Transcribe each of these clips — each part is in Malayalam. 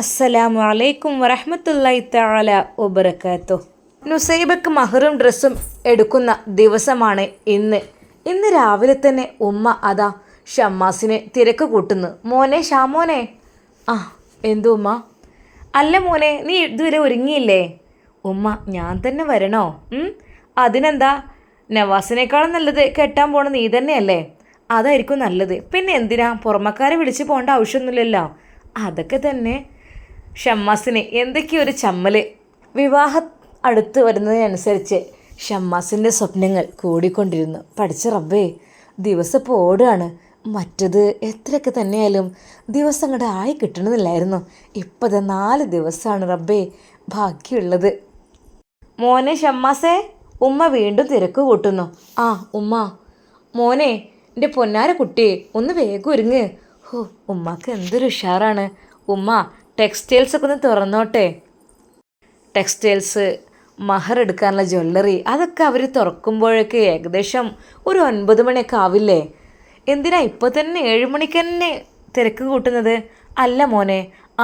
അസ്സലാമു അലൈക്കും വറഹ്മത്തുള്ളാഹി താല ഒബറക്കാത്തു നുസൈബക്ക് മഹറും ഡ്രസ്സും എടുക്കുന്ന ദിവസമാണ് ഇന്ന്. ഇന്ന് രാവിലെ തന്നെ ഉമ്മ അതാ ഷമ്മാസിനെ തിരക്ക് കൂട്ടുന്നു. മോനെ ഷാമോനെ? ആ എന്തു ഉമ്മ? അല്ല മോനെ നീ ഇതുവരെ ഒരുങ്ങിയില്ലേ? ഉമ്മ ഞാൻ തന്നെ വരണോ? അതിനെന്താ? നവാസിനേക്കാളും നല്ലത് കെട്ടാൻ പോണ നീ തന്നെയല്ലേ? അതായിരിക്കും നല്ലത്. പിന്നെ എന്തിനാ? പുറമക്കാരെ വിളിച്ച് പോകേണ്ട ആവശ്യമൊന്നുമില്ലല്ലോ. അതൊക്കെ തന്നെ ഷമ്മാസിന് എന്തൊക്കെയോ ഒരു ചമ്മൽ? വിവാഹ അടുത്ത് വരുന്നതിനനുസരിച്ച് ഷമ്മാസിന്റെ സ്വപ്നങ്ങൾ കൂടിക്കൊണ്ടിരുന്നു. പഠിച്ച റബ്ബേ ദിവസം ഇപ്പോൾ ഓടുകയാണ്. മറ്റത് എത്രയൊക്കെ തന്നെയായാലും ദിവസം അങ്ങോട്ട് ആയി കിട്ടണമെന്നില്ലായിരുന്നു. ഇപ്പത് നാല് ദിവസമാണ് റബ്ബേ ബാക്കിയുള്ളത്. മോനെ ഷമ്മാസേ ഉമ്മ വീണ്ടും തിരക്ക് കൂട്ടുന്നു. ആ ഉമ്മ. മോനെ എന്റെ പൊന്നാര കുട്ടി ഒന്ന് വേഗം ഒരുങ്ങ്. ഹോ ഉമ്മക്ക് എന്തൊരു ഉഷാറാണ്. ഉമ്മ ടെക്സ്റ്റൈൽസ് ഒക്കെ ഒന്ന് തുറന്നോട്ടെ. ടെക്സ്റ്റൈൽസ് മഹർ എടുക്കാനുള്ള ജ്വല്ലറി അതൊക്കെ അവർ തുറക്കുമ്പോഴൊക്കെ ഏകദേശം ഒരു ഒൻപത് മണിയൊക്കെ ആവില്ലേ? എന്തിനാ ഇപ്പോൾ തന്നെ ഏഴ് മണിക്ക് തന്നെ തിരക്ക് കൂട്ടുന്നത്? അല്ല മോനെ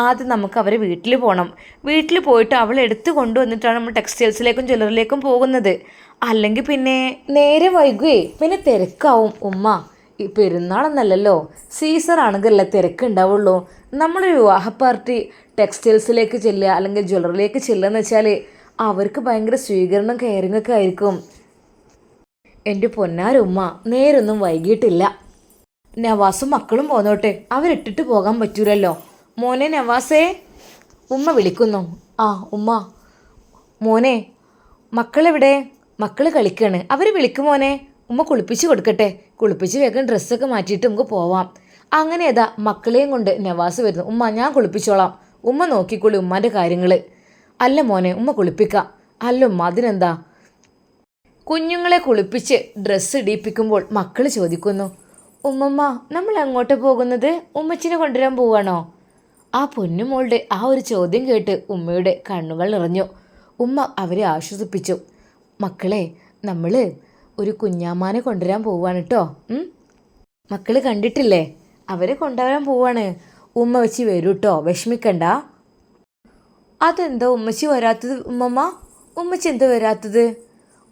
ആദ്യം നമുക്ക് അവരെ വീട്ടിൽ പോകണം വീട്ടിൽ പോയിട്ട് അവൾ എടുത്തു കൊണ്ടുവന്നിട്ടാണ് നമ്മൾ ടെക്സ്റ്റൈൽസിലേക്കും ജ്വല്ലറിലേക്കും പോകുന്നത്. അല്ലെങ്കിൽ പിന്നെ നേരെ വൈകുകയെ പിന്നെ തിരക്കാവും ഉമ്മ. ഈ പെരുന്നാളെന്നല്ലല്ലോ സീസൺ ആണെങ്കിലല്ലേ തിരക്ക് ഉണ്ടാവുള്ളൂ നമ്മളൊരു വിവാഹ പാർട്ടി ടെക്സ്റ്റൈൽസിലേക്ക് ചെല്ലുക അല്ലെങ്കിൽ ജ്വല്ലറിയിലേക്ക് ചെല്ലുക എന്ന് വെച്ചാൽ അവർക്ക് ഭയങ്കര സ്വീകരണം കെയറിംഗ് ഒക്കെ ആയിരിക്കും. എന്റെ പൊന്നാരുമ്മ നേരൊന്നും വൈകിട്ടില്ല നവാസും മക്കളും പോന്നോട്ടെ അവരിട്ടിട്ട് പോകാൻ പറ്റൂലല്ലോ. മോനെ നവാസേ ഉമ്മ വിളിക്കുന്നു. ആ ഉമ്മ. മോനെ മക്കളെവിടെ? മക്കൾ കളിക്കാണ്. അവർ വിളിക്കും മോനെ. ഉമ്മ കുളിപ്പിച്ച് കൊടുക്കട്ടെ. കുളിപ്പിച്ച് വേഗം ഡ്രസ്സൊക്കെ മാറ്റിയിട്ട് നമുക്ക് പോവാം. അങ്ങനെ ഏതാ മക്കളെയും കൊണ്ട് നവാസ് വരുന്നു. ഉമ്മ ഞാൻ കുളിപ്പിച്ചോളാം. ഉമ്മ നോക്കിക്കൊള്ളി ഉമ്മാന്റെ കാര്യങ്ങൾ അല്ല മോനെ ഉമ്മ കുളിപ്പിക്കാം. അല്ല ഉമ്മ അതിനെന്താ? കുഞ്ഞുങ്ങളെ കുളിപ്പിച്ച് ഡ്രസ്സ് ഇടിയിപ്പിക്കുമ്പോൾ മക്കൾ ചോദിക്കുന്നു ഉമ്മമ്മ നമ്മൾ അങ്ങോട്ട് പോകുന്നത്? ഉമ്മച്ചിനെ കൊണ്ടുവരാൻ പോവാണോ? ആ പൊന്നുമോളുടെ ആ ഒരു ചോദ്യം കേട്ട് ഉമ്മയുടെ കണ്ണുകൾ നിറഞ്ഞു. ഉമ്മ അവരെ ആശ്വസിപ്പിച്ചു. മക്കളെ നമ്മൾ ഒരു കുഞ്ഞാമ്മാനെ കൊണ്ടുവരാൻ പോവാണ് കേട്ടോ മക്കൾ കണ്ടിട്ടില്ലേ? അവരെ കൊണ്ടുവരാൻ പോവാണ് ഉമ്മ വെച്ച് വരൂ കേട്ടോ വിഷമിക്കണ്ട. അതെന്താ ഉമ്മച്ചി വരാത്തത് ഉമ്മമ്മ? ഉമ്മച്ചി എന്താ വരാത്തത്?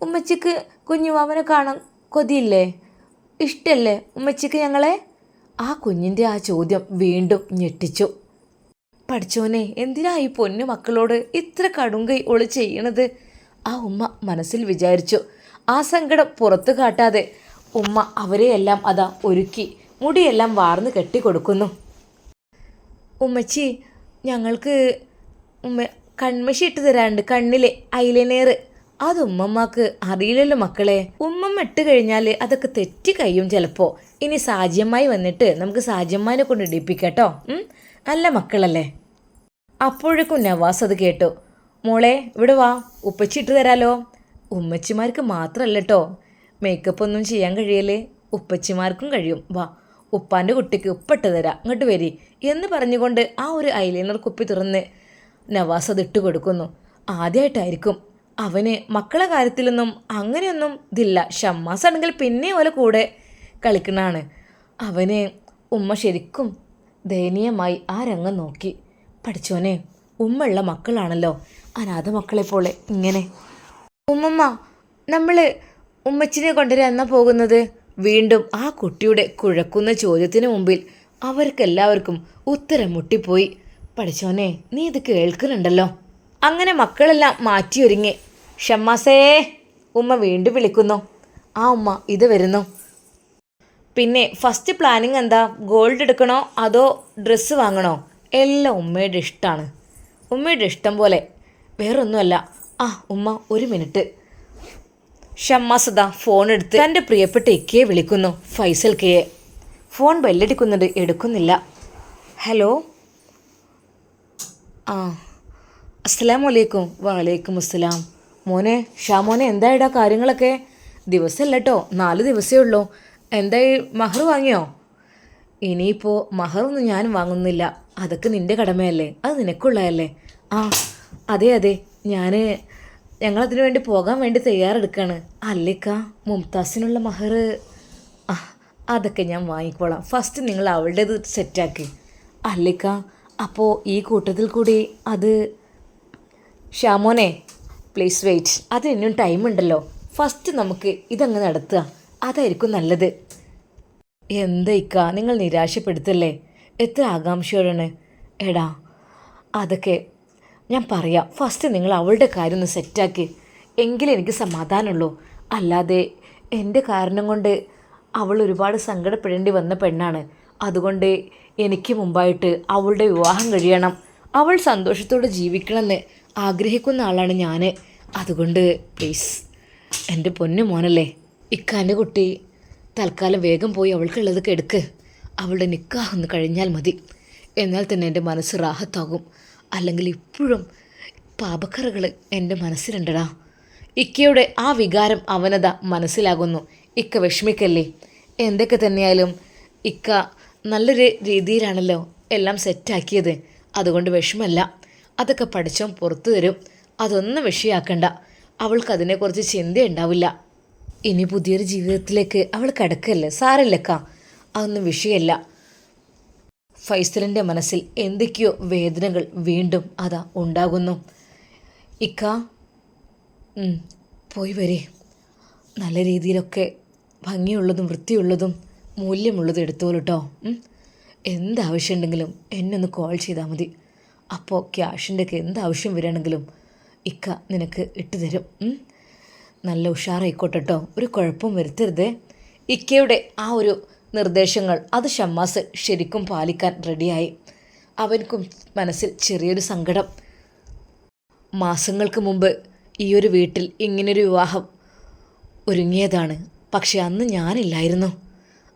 ഉമ്മച്ചിക്ക് കുഞ്ഞുമാമനെ കാണാൻ കൊതിയില്ലേ? ഇഷ്ടല്ലേ ഉമ്മച്ചിക്ക് ഞങ്ങളെ? ആ കുഞ്ഞിന്റെ ആ ചോദ്യം വീണ്ടും ഞെട്ടിച്ചു. പഠിച്ചോനെ എന്തിനാ ഈ പൊന്നു മക്കളോട് ഇത്ര കടുങ്കൈ ഒളി ചെയ്യണത്? ആ ഉമ്മ മനസ്സിൽ വിചാരിച്ചു. ആ സങ്കടം പുറത്തു കാട്ടാതെ ഉമ്മ അവരെയെല്ലാം അതാ ഒരുക്കി മുടിയെല്ലാം വാർന്ന് കെട്ടിക്കൊടുക്കുന്നു. ഉമ്മച്ചി ഞങ്ങൾക്ക് ഉമ്മ കൺമശി ഇട്ട് തരാണ്ട് കണ്ണിലെ ഐലൈനർ. അത് ഉമ്മമ്മക്ക് അറിയില്ലല്ലോ മക്കളെ. ഉമ്മമ്മ ഇട്ട് കഴിഞ്ഞാൽ അതൊക്കെ തെറ്റി കഴിയും ചിലപ്പോൾ ഇനി സാജ്യമായി വന്നിട്ട് നമുക്ക് സാജ്യമ്മാനെ കൊണ്ട് ഇടിപ്പിക്കട്ടോ. അല്ല മക്കളല്ലേ? അപ്പോഴേക്കും നവാസ് അത് കേട്ടു. മോളെ ഇവിടെ വാ. ഉപ്പച്ചി ഇട്ട് തരാലോ. ഉമ്മച്ചിമാർക്ക് മാത്രമല്ല കേട്ടോ മേക്കപ്പ് ഒന്നും ചെയ്യാൻ കഴിയല്ലേ? ഉപ്പച്ചിമാർക്കും കഴിയും. വാ ഉപ്പാന്റെ കുട്ടിക്ക് ഉപ്പിട്ട് തരാം. ഇങ്ങോട്ട് വരി. എന്ന് പറഞ്ഞുകൊണ്ട് ആ ഒരു ഐലൈനർ കുപ്പി തുറന്ന് നവാസ് അത് ഇട്ട് കൊടുക്കുന്നു. ആദ്യമായിട്ടായിരിക്കും അവന് മക്കളെ കാര്യത്തിലൊന്നും അങ്ങനെയൊന്നും ഇതില്ല. ഷമ്മാസ് ആണെങ്കിൽ പിന്നെ ഓലെ കൂടെ കളിക്കണാണ്. അവന് ഉമ്മ ശരിക്കും ദയനീയമായി ആ രംഗം നോക്കി. പഠിച്ചോനെ ഉമ്മയുള്ള മക്കളാണല്ലോ. അനാഥ മക്കളെ പോലെ ഇങ്ങനെ. ഉമ്മമ്മ നമ്മൾ ഉമ്മച്ചിനെ കൊണ്ടുവരാൻ പോകുന്നത്? വീണ്ടും ആ കുട്ടിയുടെ കുഴക്കുന്ന ചോദ്യത്തിന് മുമ്പിൽ അവർക്കെല്ലാവർക്കും ഉത്തരം മുട്ടിപ്പോയി. പഠിച്ചോനെ നീ ഇത് കേൾക്കുന്നുണ്ടല്ലോ. അങ്ങനെ മക്കളെല്ലാം മാറ്റിയൊരുങ്ങി. ഷമ്മാസേ ഉമ്മ വീണ്ടും വിളിക്കുന്നു. ആ ഉമ്മ ഇത് വരുന്നു. പിന്നെ ഫസ്റ്റ് പ്ലാനിങ് എന്താ? ഗോൾഡ് എടുക്കണോ അതോ ഡ്രസ്സ് വാങ്ങണോ? എല്ലാം ഉമ്മയുടെ ഇഷ്ടമാണ് ഉമ്മയുടെ ഇഷ്ടം പോലെ. വേറൊന്നുമല്ല. ആ ഉമ്മ ഒരു മിനിറ്റ്. ഷമ്മാസദ ഫോൺ എടുത്ത് തന്റെ പ്രിയപ്പെട്ട ഇക്കയെ വിളിക്കുന്നു. ഫൈസൽ കെയെ ഫോൺ ബെല്ലടിക്കുന്നുണ്ട് എടുക്കുന്നില്ല. ഹലോ ആ അസ്സലാം വലൈക്കും വലൈക്കും അസ്സലാം മോനെ ഷാമോനെ എന്തായിടാ കാര്യങ്ങളൊക്കെ? ദിവസമല്ല കേട്ടോ നാല് ദിവസമേ ഉള്ളൂ. എന്തായി മഹർ വാങ്ങിയോ? ഇനിയിപ്പോൾ മഹറൊന്നും ഞാൻ വാങ്ങുന്നില്ല. അതൊക്കെ നിന്റെ കടമയല്ലേ? അത് നിനക്കുള്ളതല്ലേ? ആ അതെ അതെ. ഞാൻ ഞങ്ങളതിനു വേണ്ടി പോകാൻ വേണ്ടി തയ്യാറെടുക്കുകയാണ് അല്ലേക്ക മുംതാസിനുള്ള മഹർ. അതൊക്കെ ഞാൻ വാങ്ങിക്കോളാം. ഫസ്റ്റ് നിങ്ങൾ അവളുടേത് സെറ്റാക്കി. അല്ലേക്ക അപ്പോൾ ഈ കൂട്ടത്തിൽ കൂടി അത് ഷ്യാമോനെ പ്ലീസ് വെയിറ്റ് അത് ഇനിയും ടൈം ഉണ്ടല്ലോ. ഫസ്റ്റ് നമുക്ക് ഇതങ്ങ് നടത്തുക. അതായിരിക്കും നല്ലത്. എന്തൈക്ക നിങ്ങൾ നിരാശപ്പെടുത്തല്ലേ? എത്ര ആകാംക്ഷയോടാണ് എടാ അതൊക്കെ ഞാൻ പറയാം ഫസ്റ്റ് നിങ്ങൾ അവളുടെ കാര്യം ഒന്ന് സെറ്റാക്കി എങ്കിലും എനിക്ക് സമാധാനമുള്ളൂ. അല്ലാതെ എന്റെ കാരണം കൊണ്ട് അവൾ ഒരുപാട് സങ്കടപ്പെടേണ്ടി വന്ന പെണ്ണാണ്. അതുകൊണ്ട് എനിക്ക് മുമ്പായിട്ട് അവളുടെ വിവാഹം കഴിയണം. അവൾ സന്തോഷത്തോടെ ജീവിക്കണമെന്ന് ആഗ്രഹിക്കുന്ന ആളാണ് ഞാൻ അതുകൊണ്ട് പ്ലീസ് എന്റെ പൊന്നു മോനല്ലേ ഇക്കാന്റെ കുട്ടി തൽക്കാലം വേഗം പോയി അവൾക്കുള്ളതൊക്കെ എടുക്ക്. അവളുടെ നിക്കാഹ് ഒന്ന് കഴിഞ്ഞാൽ മതി. എന്നാൽ തന്നെ എന്റെ മനസ്സ് റാഹത്താകും. അല്ലെങ്കിൽ ഇപ്പോഴും പാപക്കറകൾ എന്റെ മനസ്സിലുണ്ടടാ. ഇക്കയുടെ ആ വികാരം അവനത മനസ്സിലാകുന്നു. ഇക്ക വിഷമിക്കല്ലേ? എന്തൊക്കെ തന്നെയായാലും ഇക്ക നല്ലൊരു രീതിയിലാണല്ലോ എല്ലാം സെറ്റാക്കിയത്. അതുകൊണ്ട് വിഷമല്ല. അതൊക്കെ പഠിച്ചോൻ പുറത്തു തരും. അതൊന്നും വിഷയാക്കണ്ട. അവൾക്ക് അതിനെക്കുറിച്ച് ചിന്തയുണ്ടാവില്ല. ഇനി പുതിയൊരു ജീവിതത്തിലേക്ക് അവൾ കിടക്കല്ലേ? സാരല്ലക്ക. അതൊന്നും വിഷയമല്ല ഫൈസലിന്റെ മനസ്സിൽ എന്തൊക്കെയോ വേദനകൾ വീണ്ടും അതാ ഉണ്ടാകുന്നു. ഇക്ക പോയി വരേ. നല്ല രീതിയിലൊക്കെ ഭംഗിയുള്ളതും വൃത്തിയുള്ളതും മൂല്യമുള്ളതും എടുത്തോളൂ കേട്ടോ എന്താവശ്യമുണ്ടെങ്കിലും എന്നെ ഒന്ന് കോൾ ചെയ്താൽ മതി. അപ്പോൾ ക്യാഷിന്റെ ഒക്കെ എന്താവശ്യം വരികയാണെങ്കിലും ഇക്ക നിനക്ക് ഇട്ട് തരും. നല്ല ഉഷാറായിക്കോട്ടെ കേട്ടോ ഒരു കുഴപ്പം വരുത്തരുത്. ഇക്കയുടെ ആ ഒരു നിർദ്ദേശങ്ങൾ. അത് ഷമ്മാസ് ശരിക്കും പാലിക്കാൻ റെഡിയായി. അവൻക്കും മനസ്സിൽ ചെറിയൊരു സങ്കടം. മാസങ്ങൾക്ക് മുമ്പ് ഈ ഒരു വീട്ടിൽ ഇങ്ങനൊരു വിവാഹം ഒരുങ്ങിയതാണ്. പക്ഷെ അന്ന് ഞാനില്ലായിരുന്നു.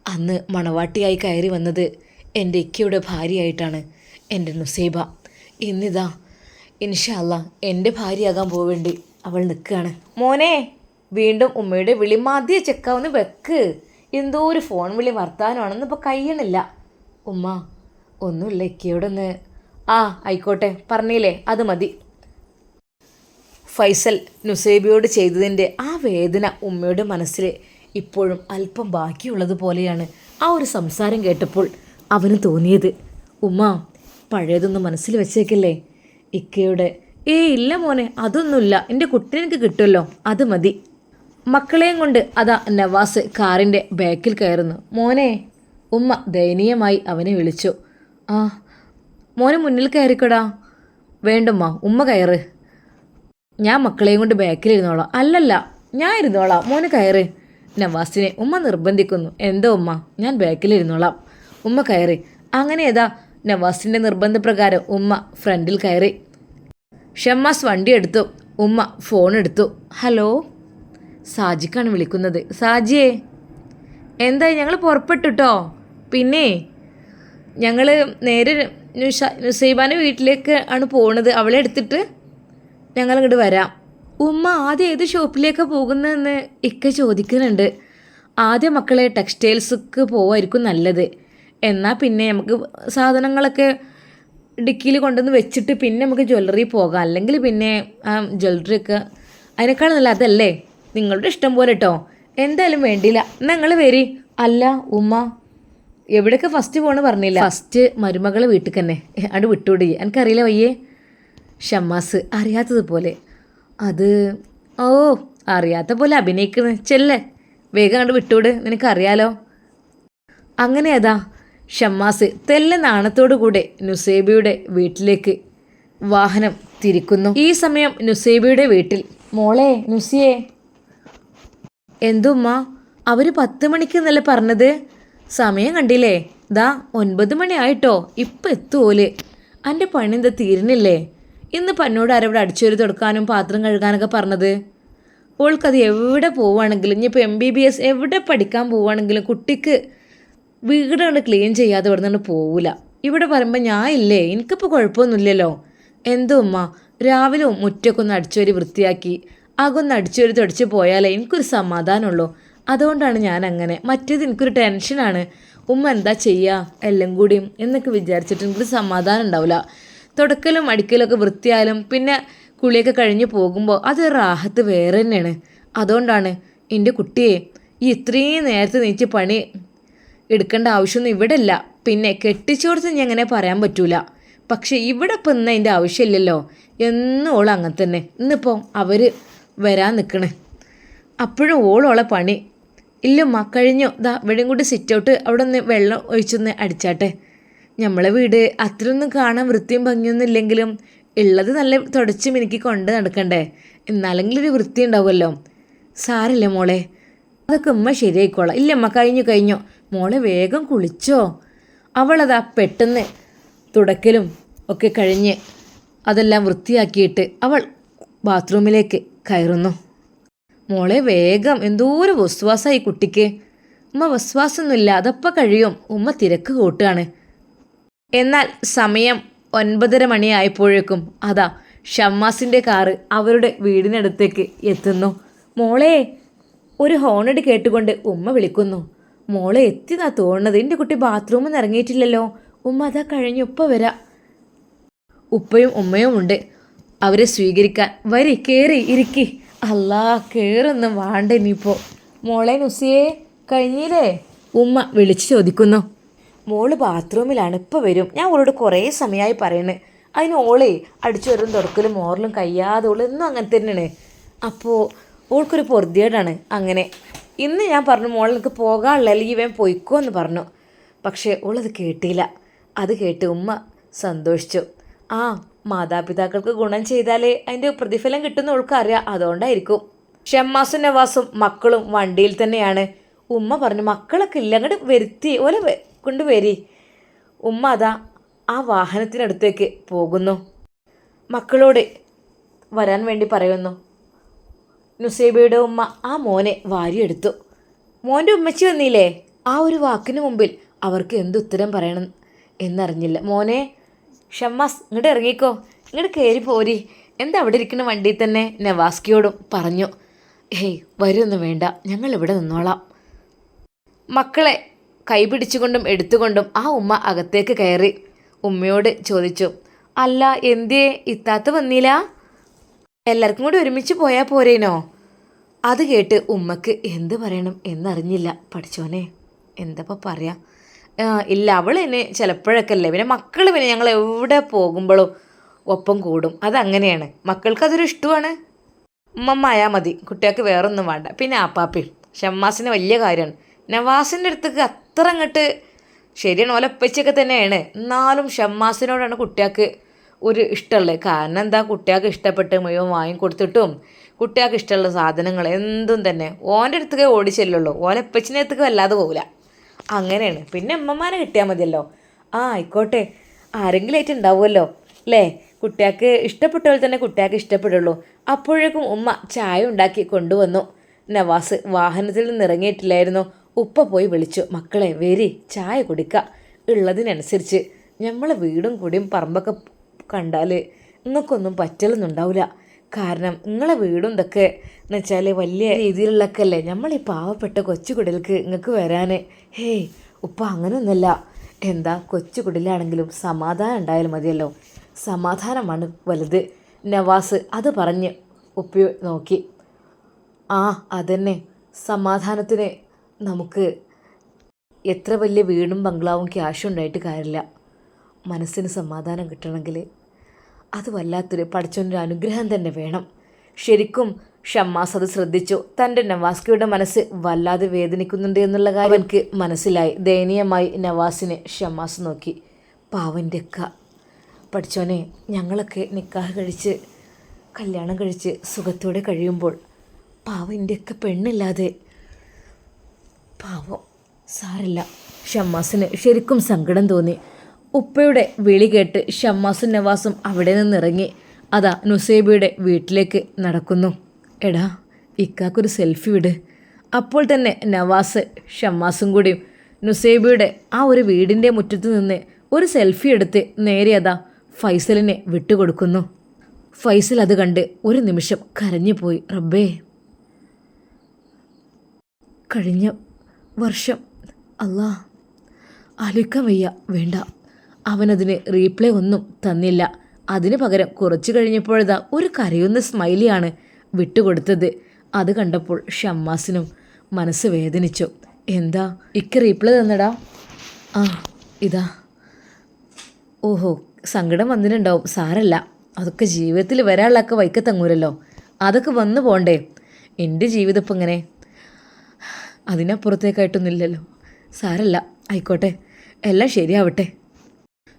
അന്ന് മണവാട്ടിയായി കയറി വന്നത് എന്റെ ഇക്കയുടെ ഭാര്യയായിട്ടാണ് എന്റെ നുസൈബ. ഇന്നിതാ ഇൻഷാല്ല എന്റെ ഭാര്യയാകാൻ പോവേണ്ടി അവൾ നിൽക്കുകയാണ്. മോനെ വീണ്ടും ഉമ്മയുടെ വിളി മാതിയെ ചെക്കാവുന്ന വെക്ക്. എന്തോ ഒരു ഫോൺ വിളി വർത്താനമാണെന്ന് ഇപ്പോൾ കഴിയണില്ല ഉമ്മ ഒന്നുമില്ല ഇക്കയോടൊന്ന്. ആ ആയിക്കോട്ടെ പറഞ്ഞില്ലേ അത് മതി. ഫൈസൽ നുസൈബിയോട് ചെയ്തതിന്റെ ആ വേദന ഉമ്മയുടെ മനസ്സിൽ ഇപ്പോഴും അല്പം ബാക്കിയുള്ളത് പോലെയാണ് ആ ഒരു സംസാരം കേട്ടപ്പോൾ അവന് തോന്നിയത്. ഉമ്മ പഴയതൊന്നും മനസ്സിൽ വെച്ചേക്കല്ലേ? ഇക്കയുടെ ഏ ഇല്ല മോനെ അതൊന്നുമില്ല എന്റെ കുട്ടിനെനിക്ക് കിട്ടുമല്ലോ അത് മതി. മക്കളെയും കൊണ്ട് അതാ നവാസ് കാറിന്റെ ബാക്കിൽ കയറുന്നു. മോനെ ഉമ്മ ദയനീയമായി അവനെ വിളിച്ചു. ആ മോനെ മുന്നിൽ കയറിക്കോടാ. വേണ്ടുമ്മ ഉമ്മ കയറ്. ഞാൻ മക്കളെയും കൊണ്ട് ബാക്കിൽ ബാക്കിലിരുന്നോളാം. അല്ലല്ല ഞാൻ ഇരുന്നോളാം. മോനെ കയറ്. നവാസിനെ ഉമ്മ നിർബന്ധിക്കുന്നു. എന്തോ ഉമ്മ ഞാൻ ബാക്കിൽ ഇരുന്നോളാം ഉമ്മ കയറി. അങ്ങനെ ഏതാ നവാസിന്റെ നിർബന്ധപ്രകാരം ഉമ്മ ഫ്രണ്ടിൽ കയറി. ഷമ്മാസ് വണ്ടി എടുത്തു. ഉമ്മ ഫോൺ എടുത്തു. ഹലോ? സാജിക്കാണ് വിളിക്കുന്നത്. സാജിയെ എന്തായി ഞങ്ങൾ പുറപ്പെട്ടുട്ടോ? പിന്നെ ഞങ്ങൾ നേരെ നുഷ നുസൈബാന്റെ വീട്ടിലേക്ക് ആണ് പോണത്. അവളെ എടുത്തിട്ട് ഞങ്ങൾ ഇങ്ങോട്ട് വരാം. ഉമ്മ ആദ്യം ഏത് ഷോപ്പിലേക്കാണ് പോകുന്നതെന്ന് ഇക്ക ചോദിക്കുന്നുണ്ട്. ആദ്യം മക്കളെ ടെക്സ്റ്റൈൽസ്ക്ക് പോവായിരിക്കും നല്ലത്. എന്നാൽ പിന്നെ നമുക്ക് സാധനങ്ങളൊക്കെ ഡിക്കിയിൽ കൊണ്ടുവന്ന് വെച്ചിട്ട് പിന്നെ നമുക്ക് ജ്വല്ലറി പോകാം. അല്ലെങ്കിൽ പിന്നെ ആ ജ്വല്ലറി അതിനേക്കാൾ നല്ല അതല്ലേ? നിങ്ങളുടെ ഇഷ്ടം പോലെ കേട്ടോ എന്തായാലും വേണ്ടിയില്ല. നിങ്ങൾ വരി. അല്ല ഉമ്മ. എവിടെയൊക്കെ ഫസ്റ്റ് പോണ് പറഞ്ഞില്ല. ഫസ്റ്റ് മരുമകളെ വീട്ടിൽ തന്നെ അവിടെ വിട്ടുവിടി. എനിക്കറിയില്ല വയ്യേ. ഷമ്മാസ് അറിയാത്തതുപോലെ. അത് ഓ അറിയാത്ത പോലെ അഭിനയിക്കുന്നത് ചെല്ലേ. വേഗം കണ്ട് വിട്ടുവിട്. നിനക്കറിയാലോ. അങ്ങനെ അതാ ഷമ്മാസ് തെല്ല നാണത്തോടു കൂടെ നുസൈബയുടെ വീട്ടിലേക്ക് വാഹനം തിരിക്കുന്നു. ഈ സമയം നുസേബിയുടെ വീട്ടിൽ. മോളെ നുസിയേ. എന്തുമ്മ? അവർ പത്ത് മണിക്ക് എന്നല്ലേ പറഞ്ഞത്? സമയം കണ്ടില്ലേ? ദാ ഒൻപത് മണിയായിട്ടോ ഇപ്പം എത്തുമോൽ എന്റെ പണി എന്താ തീരുന്നില്ലേ? ഇന്ന് പന്നോട് ആരവിടെ അടിച്ചൊരു തുടക്കാനും പാത്രം കഴുകാനൊക്കെ പറഞ്ഞത്? ഓൾക്കത് എവിടെ പോവുകയാണെങ്കിലും ഇനിയിപ്പോൾ എം ബി ബി എസ് എവിടെ പഠിക്കാൻ പോവുകയാണെങ്കിലും കുട്ടിക്ക് വീട് കണ്ട് ക്ലീൻ ചെയ്യാതെ ഇവിടെ നിന്ന് പോവില്ല ഇവിടെ പറയുമ്പോൾ ഞാൻ ഇല്ലേ? എനിക്കിപ്പോൾ കുഴപ്പമൊന്നുമില്ലല്ലോ. എന്തോ ഉമ്മ രാവിലെ മുറ്റൊക്കെ ഒന്ന് അടിച്ചുവരി വൃത്തിയാക്കി. അകൊന്ന് അടിച്ചൊരു തുടച്ച് പോയാലേ എനിക്കൊരു സമാധാനമുള്ളൂ. അതുകൊണ്ടാണ് ഞാൻ അങ്ങനെ മറ്റേത് എനിക്കൊരു ടെൻഷനാണ് ഉമ്മ എന്താ ചെയ്യുക എല്ലാം കൂടിയും എന്നൊക്കെ വിചാരിച്ചിട്ട് എനിക്കൊരു സമാധാനം ഉണ്ടാവില്ല തുടക്കലും അടിക്കലൊക്കെ വൃത്തിയായാലും പിന്നെ കുളിയൊക്കെ കഴിഞ്ഞ് പോകുമ്പോൾ അത് റാഹത്ത് വേറെ തന്നെയാണ്. അതുകൊണ്ടാണ് എന്റെ കുട്ടിയെ ഈ ഇത്രയും നേരത്തെ നീച്ച് പണി എടുക്കേണ്ട ആവശ്യമൊന്നും ഇവിടെ ഇല്ല. പിന്നെ കെട്ടിച്ചോടത്ത് ഞാൻ അങ്ങനെ പറയാൻ പറ്റൂല. പക്ഷെ ഇവിടെ ഇപ്പം ഇന്ന് അതിന്റെ ആവശ്യമില്ലല്ലോ. എന്നും ഓൾ അങ്ങനെ തന്നെ. ഇന്നിപ്പോൾ അവർ വരാൻ നിൽക്കണേ അപ്പോഴും ഓളോളെ പണി. ഇല്ലമ്മ കഴിഞ്ഞോ? ദാ ഇവിടെയും കൂടി സിറ്റൗട്ട് അവിടെ നിന്ന് വെള്ളം ഒഴിച്ചൊന്ന് അടിച്ചാട്ടെ. നമ്മളെ വീട് അത്രയൊന്നും കാണാൻ വൃത്തിയും ഭംഗിയൊന്നും ഇല്ലെങ്കിലും ഉള്ളത് നല്ല തുടച്ച് മിനുക്കി കൊണ്ട് നടക്കണ്ടേ? എന്നാലെങ്കിലും ഒരു വൃത്തി ഉണ്ടാവുമല്ലോ. സാരല്ലേ മോളെ? അതൊക്കെ ഉമ്മ ശരിയായിക്കോളാം. ഇല്ലമ്മ കഴിഞ്ഞു കഴിഞ്ഞോ? മോളെ വേഗം കുളിച്ചോ. അവളതാ പെട്ടെന്ന് തുടക്കലും ഒക്കെ കഴിഞ്ഞ് അതെല്ലാം വൃത്തിയാക്കിയിട്ട് അവൾ ബാത്റൂമിലേക്ക് കയറുന്നു. മോളെ വേഗം. എന്തോരം വസ്വാസായി കുട്ടിക്ക്. ഉമ്മ വസ്വാസൊന്നുമില്ല. അതപ്പം കഴിയും. ഉമ്മ തിരക്ക് കൂട്ടുകയാണ്. എന്നാൽ സമയം ഒൻപതര മണിയായപ്പോഴേക്കും അതാ ഷമ്മാസിന്റെ കാറ് അവരുടെ വീടിനടുത്തേക്ക് എത്തുന്നു. മോളെ ഒരു ഹോണടി കേട്ടുകൊണ്ട് ഉമ്മ വിളിക്കുന്നു. മോളെ എത്തിന്നാ തോന്നുന്നത്. എന്റെ കുട്ടി ബാത്റൂമിൽ നിന്ന് ഇറങ്ങിയിട്ടില്ലല്ലോ. ഉമ്മ അതാ കഴിഞ്ഞു. ഉപ്പ വരാ. ഉപ്പയും ഉമ്മയും ഉണ്ട്. അവരെ സ്വീകരിക്കാൻ. വരി കയറി ഇരിക്കി. അല്ലാ കയറൊന്നും വേണ്ട ഇനിയിപ്പോൾ മോളെ നുസിയെ കഴിഞ്ഞില്ലേ? ഉമ്മ വിളിച്ചു ചോദിക്കുന്നു. മോൾ ബാത്റൂമിലാണ് ഇപ്പോൾ വരും. ഞാൻ ഓളോട് കുറേ സമയമായി പറയണേ. അതിന് ഓളെ അടിച്ചു വരും തുടക്കലും മോറിലും കയ്യാതെ ഓൾ എന്നും അങ്ങനെ തന്നെയാണ്. അപ്പോൾ ഓൾക്കൊരു പൊറുതിയേടാണ് അങ്ങനെ. ഇന്ന് ഞാൻ പറഞ്ഞു മോൾ പോകാനുള്ള അല്ലെങ്കിൽ ഇവൻ പൊയ്ക്കോ എന്ന് പറഞ്ഞു. പക്ഷേ ഓളത് കേട്ടില്ല. അത് കേട്ട് ഉമ്മ സന്തോഷിച്ചു. ആ മാതാപിതാക്കൾക്ക് ഗുണം ചെയ്താലേ അതിന്റെ പ്രതിഫലം കിട്ടുന്ന അറിയാം അതുകൊണ്ടായിരിക്കും. ഷമ്മാസും നവാസും മക്കളും വണ്ടിയിൽ തന്നെയാണ്. ഉമ്മ പറഞ്ഞു മക്കളൊക്കെ ഇല്ല അങ്ങോട്ട് വരുത്തി ഓലെ കൊണ്ട് വരി. ഉമ്മ അതാ ആ വാഹനത്തിനടുത്തേക്ക് പോകുന്നു. മക്കളോട് വരാൻ വേണ്ടി പറയുന്നു. നുസൈബയുടെ ഉമ്മ ആ മോനെ വാരിയെടുത്തു. മോന്റെ ഉമ്മച്ചി വന്നില്ലേ? ആ ഒരു വാക്കിന് മുമ്പിൽ അവർക്ക് എന്തുത്തരം പറയണം എന്നറിഞ്ഞില്ല. മോനെ ഷമ്മാസ് ഇങ്ങോട്ട് ഇറങ്ങിക്കോ. ഇങ്ങോട്ട് കയറി പോരി. എന്താ അവിടെ ഇരിക്കുന്ന വണ്ടിയിൽ തന്നെ? നവാസ്കിയോടും പറഞ്ഞു. ഹേയ് വരുമൊന്നും വേണ്ട. ഞങ്ങൾ ഇവിടെ നിന്നോളാം. മക്കളെ കൈപിടിച്ചുകൊണ്ടും എടുത്തുകൊണ്ടും ആ ഉമ്മ അകത്തേക്ക് കയറി. ഉമ്മയോട് ചോദിച്ചു അല്ല എന്തേ ഇത്താത്ത വന്നില്ല എല്ലാവർക്കും കൂടി ഒരുമിച്ച് പോയാൽ പോരേനോ? അത് കേട്ട് ഉമ്മക്ക് എന്ത് പറയണം എന്നറിഞ്ഞില്ല. പഠിച്ചോനെ എന്തപ്പോൾ പറയാ? ഇല്ല അവൾ എന്നെ ചിലപ്പോഴൊക്കെ അല്ലേ? പിന്നെ മക്കൾ പിന്നെ ഞങ്ങൾ എവിടെ പോകുമ്പോഴും ഒപ്പം കൂടും. അതങ്ങനെയാണ്. മക്കൾക്ക് അതൊരു ഇഷ്ടമാണ്. ഉമ്മമ്മ ആയാൽ മതി. കുട്ടികൾക്ക് വേറൊന്നും വേണ്ട. പിന്നെ ആപ്പാപ്പി. ഷമ്മാസിന് വലിയ കാര്യമാണ്. നവാസിന്റെ അടുത്തേക്ക് അത്ര അങ്ങോട്ട് ശരിയാണ്. ഓലപ്പച്ചൊക്കെ തന്നെയാണ്. എന്നാലും ഷമ്മാസിനോടാണ് കുട്ടികൾക്ക് ഒരു ഇഷ്ടമുള്ളത്. കാരണം എന്താ? കുട്ടികൾക്ക് ഇഷ്ടപ്പെട്ട് മുഴുവൻ വാങ്ങിക്കൊടുത്തിട്ടും കുട്ടികൾക്ക് ഇഷ്ടമുള്ള സാധനങ്ങൾ എന്തും തന്നെ. ഓന്റെ അടുത്തേക്ക് ഓടിച്ചെല്ലുള്ളൂ ഓലപ്പച്ചിന്റെ അടുത്തേക്ക് വല്ലാതെ പോകില്ല അങ്ങനെയാണ്. പിന്നെ അമ്മമാരെ കിട്ടിയാൽ മതിയല്ലോ. ആ ആയിക്കോട്ടെ. ആരെങ്കിലും ആയിട്ട് ഉണ്ടാവുമല്ലോ അല്ലേ? കുട്ടിയാൾക്ക് ഇഷ്ടപ്പെട്ട പോലെ തന്നെ കുട്ടിയാൾക്ക് ഇഷ്ടപ്പെടുള്ളൂ. അപ്പോഴേക്കും ഉമ്മ ചായ ഉണ്ടാക്കി കൊണ്ടുവന്നു. നവാസ് വാഹനത്തിൽ നിന്ന് ഇറങ്ങിയിട്ടില്ലായിരുന്നു. ഉപ്പ പോയി വിളിച്ചു. മക്കളെ വരി ചായ കുടിക്കുക ഉള്ളതിനനുസരിച്ച് നമ്മളെ വീടും കൂടിയും പറമ്പൊക്കെ കണ്ടാൽ നിങ്ങൾക്കൊന്നും പറ്റലൊന്നുണ്ടാവില്ല കാരണം നിങ്ങളെ വീടും ഇതൊക്കെ എന്ന് വെച്ചാൽ വലിയ രീതിയിലുള്ളൊക്കെ അല്ലേ നമ്മൾ ഈ പാവപ്പെട്ട കൊച്ചു കുടിലേക്ക് നിങ്ങൾക്ക് വരാൻ ഹേയ് ഉപ്പ അങ്ങനെയൊന്നുമല്ല എന്താ കൊച്ചു കുടിലാണെങ്കിലും സമാധാനം ഉണ്ടായാലും മതിയല്ലോ. സമാധാനമാണ് വലുത്. നവാസ് അത് പറഞ്ഞ് ഉപ്പ നോക്കി. ആ അതന്നെ. സമാധാനത്തിന് നമുക്ക് എത്ര വലിയ വീടും ബംഗ്ലാവും ക്യാഷും ഉണ്ടായിട്ട് കാര്യമില്ല. മനസ്സിന് സമാധാനം കിട്ടണമെങ്കിൽ അത് വല്ലാത്തൊരു പഠിച്ചൊരു അനുഗ്രഹം തന്നെ വേണം. ശരിക്കും ഷമ്മാസ് അത് ശ്രദ്ധിച്ചു. തന്റെ നവാസ്കയുടെ മനസ്സ് വല്ലാതെ വേദനിക്കുന്നുണ്ട് എന്നുള്ള കാര്യം എനിക്ക് മനസ്സിലായി. ദയനീയമായി നവാസിനെ ഷമ്മാസ് നോക്കി. പാവന്റെ അക്ക. പഠിച്ചോനെ ഞങ്ങളൊക്കെ നിക്കാഹ് കഴിച്ച് കല്യാണം കഴിച്ച് സുഖത്തോടെ കഴിയുമ്പോൾ പാവന്റെ ഒക്കെ പെണ്ണില്ലാതെ. പാവം. സാരില്ല. ഷമ്മാസിന് ശരിക്കും സങ്കടം തോന്നി. ഉപ്പയുടെ വിളി കേട്ട് ഷമ്മാസും നവാസും അവിടെ നിന്നിറങ്ങി. അതാ നുസൈബയുടെ വീട്ടിലേക്ക് നടക്കുന്നു. എടാ ഇക്കാക്കൊരു സെൽഫി വിട്. അപ്പോൾ തന്നെ നവാസ് ഷമ്മാസും കൂടിയും നുസൈബിയുടെ ആ ഒരു വീടിന്റെ മുറ്റത്ത് നിന്ന് ഒരു സെൽഫി എടുത്ത് നേരെ അതാ ഫൈസലിനെ വിട്ടുകൊടുക്കുന്നു. ഫൈസൽ അത് കണ്ട് ഒരു നിമിഷം കരഞ്ഞുപോയി. റബ്ബേ. കഴിഞ്ഞ വർഷം അല്ലാ അലുക്കം വയ്യ വേണ്ട. അവനതിന് റീപ്ലൈ ഒന്നും തന്നില്ല. അതിന് പകരം കുറച്ച് കഴിഞ്ഞപ്പോഴതാ ഒരു കരയുന്ന സ്മൈലിയാണ് വിട്ടുകൊടുത്തത്. അത് കണ്ടപ്പോൾ ഷമ്മാസിനും മനസ്സ് വേദനിച്ചു. എന്താ? ഇക്ക് റീപ്ലൈ തന്നടാ. ആ ഇതാ. ഓഹോ സങ്കടം വന്നിട്ടുണ്ടാവും. സാരല്ല. അതൊക്കെ ജീവിതത്തിൽ വരാനുള്ളതൊക്കെ വൈക്കത്തങ്ങൂരല്ലോ അതൊക്കെ വന്നു പോണ്ടേ. എന്റെ ജീവിതം ഇപ്പം ഇങ്ങനെ. അതിനപ്പുറത്തേക്കായിട്ടൊന്നുമില്ലല്ലോ സാരല്ല. ആയിക്കോട്ടെ. എല്ലാം ശരിയാവട്ടെ.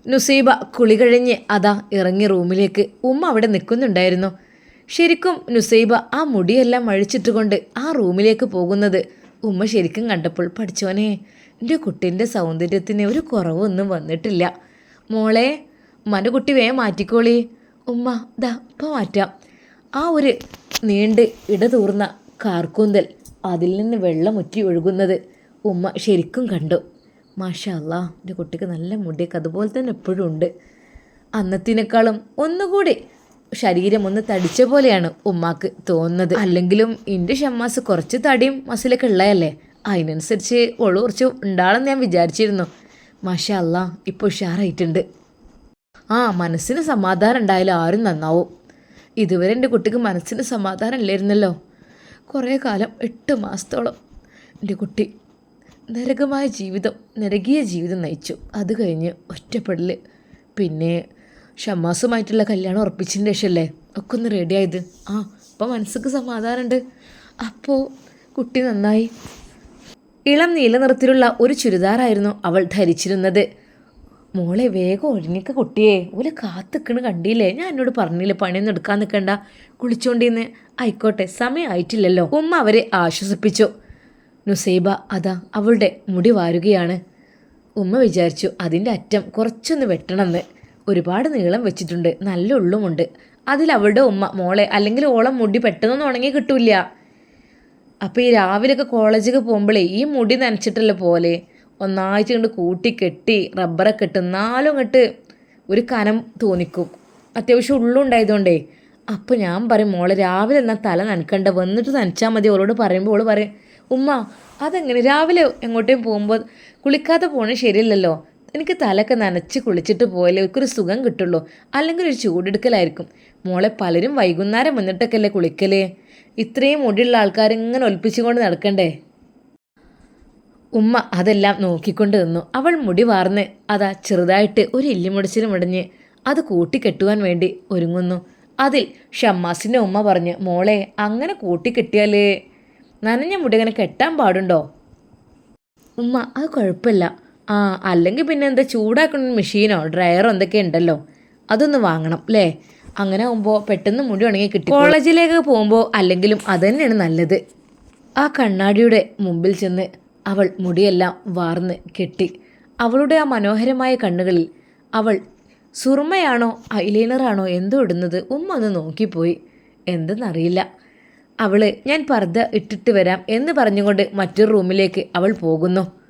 നുസീബ കുളി കഴിഞ്ഞ് അതാ ഇറങ്ങി റൂമിലേക്ക്. ഉമ്മ അവിടെ നിൽക്കുന്നുണ്ടായിരുന്നു. ശരിക്കും നുസൈബ ആ മുടിയെല്ലാം അഴിച്ചിട്ടുകൊണ്ട് ആ റൂമിലേക്ക് പോകുന്നത്. ഉമ്മ ശരിക്കും കണ്ടപ്പോൾ പഠിച്ചോനെ എന്റെ കുട്ടീന്റെ സൗന്ദര്യത്തിന് ഒരു കുറവൊന്നും വന്നിട്ടില്ല. മോളെ ഉമ്മന്റെ കുട്ടി വേ മാറ്റിക്കോളി. ഉമ്മ ദാ ഇപ്പം മാറ്റാം. ആ ഒരു നീണ്ട് ഇടതൂർന്ന കാർക്കൂന്തൽ അതിൽ നിന്ന് വെള്ളം ഉറ്റി ഒഴുകുന്നത് ഉമ്മ ശരിക്കും കണ്ടു. മാഷാ അല്ലാ എന്റെ കുട്ടിക്ക് നല്ല മുടിയൊക്കെ അതുപോലെ തന്നെ എപ്പോഴും ഉണ്ട്. അന്നത്തിനേക്കാളും ഒന്നുകൂടി ശരീരം ഒന്ന് തടിച്ച പോലെയാണ് ഉമ്മാക്ക് തോന്നുന്നത്. അല്ലെങ്കിലും എന്റെ ഷമ്മാസ് കുറച്ച് തടിയും മസിലൊക്കെ ഉള്ളതല്ലേ? അതിനനുസരിച്ച് ഒളു കുറച്ച് ഉണ്ടാണെന്ന് ഞാൻ വിചാരിച്ചിരുന്നു. മാഷ അല്ല ഇപ്പോൾ ഉഷാറായിട്ടുണ്ട്. ആ മനസ്സിന് സമാധാനം ഉണ്ടായാലും ആരും നന്നാവും. ഇതുവരെ എന്റെ കുട്ടിക്ക് മനസ്സിന് സമാധാനം ഇല്ലായിരുന്നല്ലോ. കുറേ കാലം എട്ട് മാസത്തോളം എന്റെ കുട്ടി നരകമായ ജീവിതം നരകീയ ജീവിതം നയിച്ചു. അത് കഴിഞ്ഞ് ഒറ്റപ്പെടൽ പിന്നെ ഷമ്മാസുമായിട്ടുള്ള കല്യാണം ഉറപ്പിച്ചതിന് ശേഷമല്ലേ ഒക്കെ ഒന്ന് റെഡിയായത് ആ അപ്പോൾ മനസ്സിക്ക് സമാധാനമുണ്ട് അപ്പോൾ കുട്ടി നന്നായി. ഇളം നീല നിറത്തിലുള്ള ഒരു ചുരിദാറായിരുന്നു അവൾ ധരിച്ചിരുന്നത്. മോളെ വേഗം ഒരുങ്ങിക്ക കുട്ടിയെ. ഓൽ കാത്തിക്കണ് കണ്ടില്ലേ? ഞാൻ എന്നോട് പറഞ്ഞില്ലേ പണിയൊന്നും എടുക്കാൻ നിൽക്കണ്ട കുളിച്ചോണ്ടിന്ന്. ആയിക്കോട്ടെ സമയമായിട്ടില്ലല്ലോ ഉമ്മ അവരെ ആശ്വസിപ്പിച്ചു. നുസൈബ അതാ അവളുടെ മുടി വാരുകയാണ്. ഉമ്മ വിചാരിച്ചു അതിന്റെ അറ്റം കുറച്ചൊന്ന് വെട്ടണമെന്ന്. ഒരുപാട് നീളം വെച്ചിട്ടുണ്ട്. നല്ല ഉള്ളുമുണ്ട്. അതിൽ അവളുടെ ഉമ്മ മോളെ അല്ലെങ്കിൽ ഓളം മുടി പെട്ടെന്നൊന്നും ഉണങ്ങി കിട്ടൂല അപ്പോൾ ഈ രാവിലെയൊക്കെ കോളേജൊക്കെ പോകുമ്പോഴേ ഈ മുടി നനച്ചിട്ടല്ല പോലെ ഒന്നാഴ്ച കൊണ്ട് കൂട്ടി കെട്ടി റബ്ബറൊക്കെ ഇട്ട് എന്നാലും അങ്ങോട്ട് ഒരു കനം തോന്നിക്കും. അത്യാവശ്യം ഉള്ളുണ്ടായതുകൊണ്ടേ അപ്പോൾ ഞാൻ പറയും മോളെ രാവിലെ എന്നാൽ തല നനക്കണ്ട? വന്നിട്ട് നനച്ചാൽ മതി. ഓളോട് പറയുമ്പോൾ അവൾ പറയും ഉമ്മ അതെങ്ങനെ? രാവിലെ എങ്ങോട്ടേയും പോകുമ്പോൾ കുളിക്കാതെ പോകണേ ശരിയല്ലല്ലോ. എനിക്ക് തലയൊക്കെ നനച്ച് കുളിച്ചിട്ട് പോയാലേ എനിക്കൊരു സുഖം കിട്ടുള്ളൂ. അല്ലെങ്കിൽ ഒരു ചൂടെടുക്കലായിരിക്കും. മോളെ പലരും വൈകുന്നേരം വന്നിട്ടൊക്കെ അല്ലേ കുളിക്കലേ? ഇത്രയും മുടിയുള്ള ആൾക്കാർ ഇങ്ങനെ ഒൽപ്പിച്ചുകൊണ്ട് നടക്കണ്ടേ? ഉമ്മ അതെല്ലാം നോക്കിക്കൊണ്ട് നിന്നു. അവൾ മുടി വാർന്ന് അതാ ചെറുതായിട്ട് ഒരു ഇല്ലിമുടിച്ചിലും ഇടഞ്ഞ് അത് കൂട്ടിക്കെട്ടുവാൻ വേണ്ടി ഒരുങ്ങുന്നു. അതിൽ ഷമ്മാസിന്റെ ഉമ്മ പറഞ്ഞ് മോളെ അങ്ങനെ കൂട്ടിക്കെട്ടിയാലേ നനഞ്ഞ മുടി അങ്ങനെ കെട്ടാൻ പാടുണ്ടോ? ഉമ്മ അത് കുഴപ്പമില്ല. ആ അല്ലെങ്കിൽ പിന്നെ എന്താ ചൂടാക്കുന്ന മെഷീനോ ഡ്രയറോ എന്തൊക്കെ ഉണ്ടല്ലോ അതൊന്ന് വാങ്ങണം അല്ലേ അങ്ങനെ ആകുമ്പോൾ പെട്ടെന്ന് മുടി ഉണങ്ങി കിട്ടി. കോളേജിലേക്ക് പോകുമ്പോൾ അല്ലെങ്കിലും അത് തന്നെയാണ് നല്ലത്. ആ കണ്ണാടിയുടെ മുമ്പിൽ ചെന്ന് അവൾ മുടിയെല്ലാം വാർന്ന് കെട്ടി. അവളുടെ ആ മനോഹരമായ കണ്ണുകളിൽ അവൾ സുർമയാണോ ഐലൈനറാണോ എന്തോ ഇടുന്നത് ഉമ്മ ഒന്ന് നോക്കിപ്പോയി. എന്തെന്നറിയില്ല. അവൾ ഞാൻ പർദ്ദ ഇട്ടിട്ട് വരാം എന്ന് പറഞ്ഞുകൊണ്ട് മറ്റൊരു റൂമിലേക്ക് അവൾ പോകുന്നു.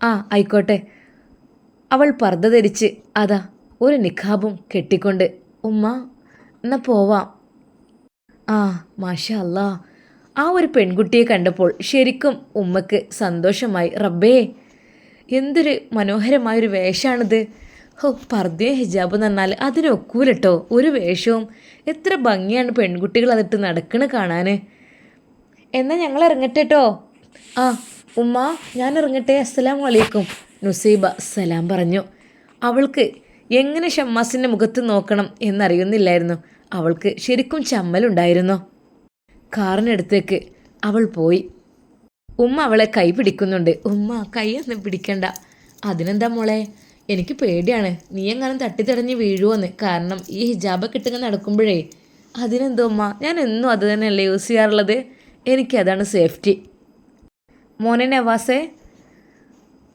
ആ ആയിക്കോട്ടെ. അവൾ പർദ്ദ ധരിച്ച് അതാ ഒരു നിഖാബും കെട്ടിക്കൊണ്ട് ഉമ്മ എന്നാ പോവാം. ആ മാഷ അല്ലാ ആ ഒരു പെൺകുട്ടിയെ കണ്ടപ്പോൾ ശരിക്കും ഉമ്മക്ക് സന്തോഷമായി. റബ്ബേ എന്തൊരു മനോഹരമായൊരു വേഷമാണിത് ഹോ പർദ്ദയും ഹിജാബ് എന്ന് പറഞ്ഞാൽ അതിനൊക്കൂലട്ടോ ഒരു വേഷവും. എത്ര ഭംഗിയാണ് പെൺകുട്ടികൾ അതിട്ട് നടക്കണ കാണാൻ എന്നാൽ ഞങ്ങൾ ഇറങ്ങട്ടെട്ടോ ആ ഉമ്മ ഞാൻ ഇറങ്ങട്ടെ അസ്സലാം വലൈക്കും നുസൈബ സലാം പറഞ്ഞു. അവൾക്ക് എങ്ങനെ ഷമ്മാസിന്റെ മുഖത്ത് നോക്കണം എന്നറിയുന്നില്ലായിരുന്നു. അവൾക്ക് ശരിക്കും ചമ്മലുണ്ടായിരുന്നു. കാറിനടുത്തേക്ക് അവൾ പോയി. ഉമ്മ അവളെ കൈ പിടിക്കുന്നുണ്ട്. ഉമ്മ കൈയൊന്നും പിടിക്കണ്ട. അതിനെന്താ മോളെ? എനിക്ക് പേടിയാണ്. നീ എങ്ങാനും തട്ടിത്തടഞ്ഞ് വീഴുവോന്ന്. കാരണം ഈ ഹിജാബൊക്കെ ഇട്ടിങ്ങനെ നടക്കുമ്പോഴേ അതിനെന്തോ ഉമ്മ ഞാൻ എന്നും അത് തന്നെയല്ലേ യൂസ് ചെയ്യാറുള്ളത്? എനിക്കതാണ് സേഫ്റ്റി. മോനെ നവാസേ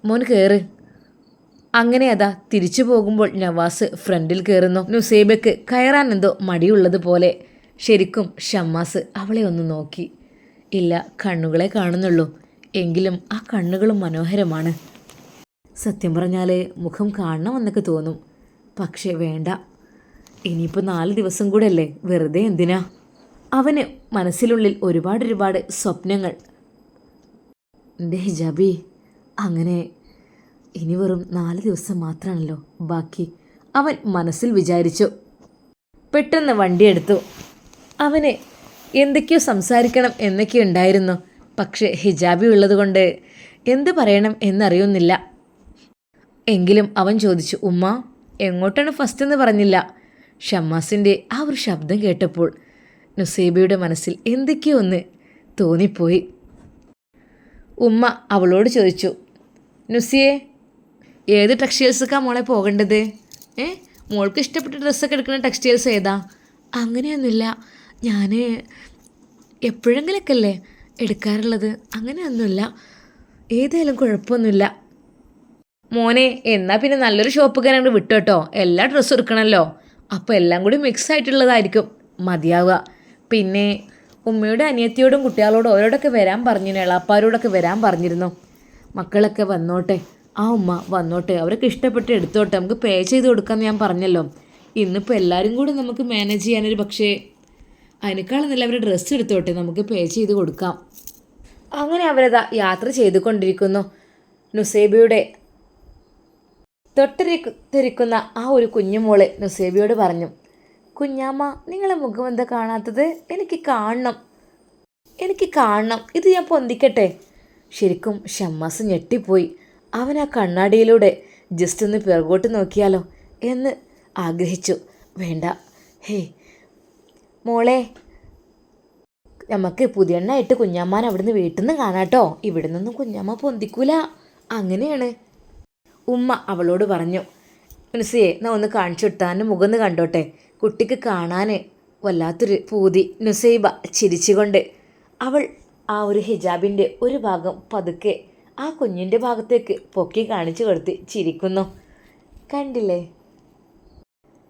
മോൻ കയറ് അങ്ങനെ അതാ തിരിച്ചു പോകുമ്പോൾ നവാസ് ഫ്രണ്ടിൽ കയറുന്നു നുസൈബയ്ക്ക് കയറാൻ എന്തോ മടിയുള്ളത് പോലെ. ശരിക്കും ഷമ്മാസ് അവളെ ഒന്ന് നോക്കി. ഇല്ല കണ്ണുകളെ കാണുന്നുള്ളൂ. എങ്കിലും ആ കണ്ണുകളും മനോഹരമാണ്. സത്യം പറഞ്ഞാൽ മുഖം കാണണമെന്നൊക്കെ തോന്നും. പക്ഷേ വേണ്ട. ഇനിയിപ്പോൾ നാല് ദിവസം കൂടെ അല്ലേ? വെറുതെ എന്തിനാ? അവന് മനസ്സിലുള്ളിൽ ഒരുപാട് ഒരുപാട് സ്വപ്നങ്ങൾ എന്റെ ജബി അങ്ങനെ ഇനി വെറും നാല് ദിവസം മാത്രമാണല്ലോ ബാക്കി. അവൻ മനസ്സിൽ വിചാരിച്ചു. പെട്ടെന്ന് വണ്ടിയെടുത്തു അവന് എന്തൊക്കെയോ സംസാരിക്കണം എന്നൊക്കെ ഉണ്ടായിരുന്നു. പക്ഷേ ഹിജാബി ഉള്ളതുകൊണ്ട് എന്ത് പറയണം എന്നറിയുന്നില്ല. എങ്കിലും അവൻ ചോദിച്ചു ഉമ്മ എങ്ങോട്ടാണ് ഫസ്റ്റ് എന്ന് പറഞ്ഞില്ല? ഷമ്മാസിന്റെ ആ ഒരു ശബ്ദം കേട്ടപ്പോൾ നുസേബിയുടെ മനസ്സിൽ എന്തൊക്കെയോ ഒന്ന് തോന്നിപ്പോയി. ഉമ്മ അവളോട് ചോദിച്ചു നുസിയെ ഏത് ടെക്സ്റ്റൈൽസൊക്കെയാണ് മോളെ പോകേണ്ടത്? ഏ? മോൾക്ക് ഇഷ്ടപ്പെട്ട ഡ്രസ്സൊക്കെ എടുക്കുന്ന ടെക്സ്റ്റൈൽസ് ഏതാ? അങ്ങനെയൊന്നുമില്ല. ഞാൻ എപ്പോഴെങ്കിലൊക്കെ അല്ലേ എടുക്കാറുള്ളത്. അങ്ങനെയൊന്നുമില്ല. ഏതായാലും കുഴപ്പമൊന്നുമില്ല. മോനെ എന്നാൽ പിന്നെ നല്ലൊരു ഷോപ്പ് വിട്ടു വിട്ടോട്ടോ. എല്ലാ ഡ്രസ്സും എടുക്കണമല്ലോ അപ്പോൾ എല്ലാം കൂടി മിക്സ് ആയിട്ടുള്ളതായിരിക്കും. മതിയാവുക. പിന്നെ ഉമ്മയുടെ അനിയത്തിയോടും കുട്ടികളോടും അവരോടൊക്കെ വരാൻ പറഞ്ഞിരുന്നു എളാപ്പാരോടൊക്കെ വരാൻ പറഞ്ഞിരുന്നു. മക്കളൊക്കെ വന്നോട്ടെ ആ ഉമ്മ വന്നോട്ടെ അവരൊക്കെ ഇഷ്ടപ്പെട്ട് എടുത്തോട്ടെ നമുക്ക് പേ ചെയ്ത് കൊടുക്കാമെന്ന് ഞാൻ പറഞ്ഞല്ലോ. ഇന്നിപ്പോൾ എല്ലാവരും കൂടി നമുക്ക് മാനേജ് ചെയ്യാനൊരു പക്ഷേ അതിനേക്കാളും നല്ല അവർ ഡ്രസ്സ് എടുത്തോട്ടെ നമുക്ക് പേ ചെയ്ത് കൊടുക്കാം. അങ്ങനെ അവരതാ യാത്ര ചെയ്തുകൊണ്ടിരിക്കുന്നു. നുസേബിയുടെ തൊട്ടരിക്കുന്ന ആ ഒരു കുഞ്ഞുമോൾ നുസേബിയോട് പറഞ്ഞു കുഞ്ഞാമ്മ നിങ്ങളെ മുഖം എന്താ കാണാത്തത്? എനിക്ക് കാണണം. എനിക്ക് കാണണം. ഇത് ഞാൻ പൊന്തിക്കട്ടെ. ശരിക്കും ഷമ്മാസ് ഞെട്ടിപ്പോയി. അവൻ ആ കണ്ണാടിയിലൂടെ ജസ്റ്റ് ഒന്ന് പിറകോട്ട് നോക്കിയാലോ എന്ന് ആഗ്രഹിച്ചു. വേണ്ട. ഹേ മോളെ നമുക്ക് പുതിയെണ്ണായിട്ട് കുഞ്ഞാമ്മാൻ അവിടുന്ന് വീട്ടിൽ നിന്ന് കാണാട്ടോ. ഇവിടെ നിന്നും കുഞ്ഞാമ്മ പൊന്തിക്കൂല. അങ്ങനെയാണ്. ഉമ്മ അവളോട് പറഞ്ഞു മനസ്സിയെ ഞാൻ ഒന്ന് കാണിച്ചു കൊടുത്താൻ മുഖം കണ്ടോട്ടെ. കുട്ടിക്ക് കാണാൻ വല്ലാത്തൊരു പൂതി. നുസൈബ ചിരിച്ചുകൊണ്ട് അവൾ ആ ഒരു ഹിജാബിന്റെ ഒരു ഭാഗം പതുക്കെ ആ കുഞ്ഞിന്റെ ഭാഗത്തേക്ക് പൊക്കി കാണിച്ചു കൊടുത്ത് ചിരിക്കുന്നു. കണ്ടില്ലേ?